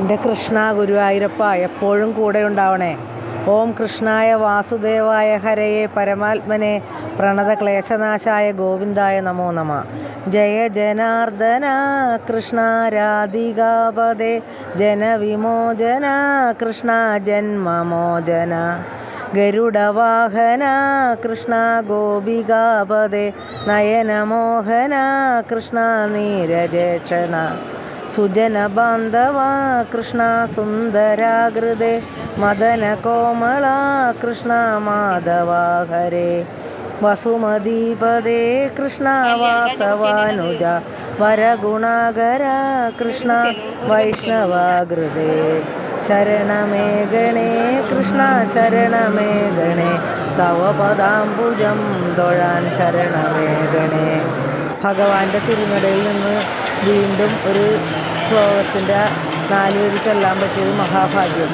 എന്റെ കൃഷ്ണ ഗുരുവായൂരപ്പ എപ്പോഴും കൂടെ ഉണ്ടാവണേ. ഓം കൃഷ്ണായ വാസുദേവായ ഹരയെ പരമാത്മനെ പ്രണത ക്ലേശനാശായ ഗോവിന്ദായ നമോ നമ. ജയ ജനാർദ്ദന കൃഷ്ണ രാധികാപദേ ജനവിമോചന കൃഷ്ണ ജന്മമോചന. ഗരുഡവാഹന കൃഷ്ണ ഗോപികാപദേ നയനമോഹന കൃഷ്ണ നീരജക്ഷണ. സുജന ബാന്ധവ കൃഷ്ണ സുന്ദരാകൃതേ മദന കോമള കൃഷ്ണ മാധവ ഹരേ വസുമതീപദേ കൃഷ്ണ വാസവാനുജ വരഗുണാകര കൃഷ്ണ വൈഷ്ണവാകൃതേ. ശരണമേ ഗണേ കൃഷ്ണ ശരണമേ ഗണേ തവ പദാംബുജം തൊഴാൻ ശരണമേ ഗണേ. ഭഗവാന്റെ തിരുനടയിൽ നിന്ന് വീണ്ടും ഒരു ശ്ലോകത്തിന്റെ നാല് വരി ചൊല്ലാൻ പറ്റിയത് മഹാഭാഗ്യം.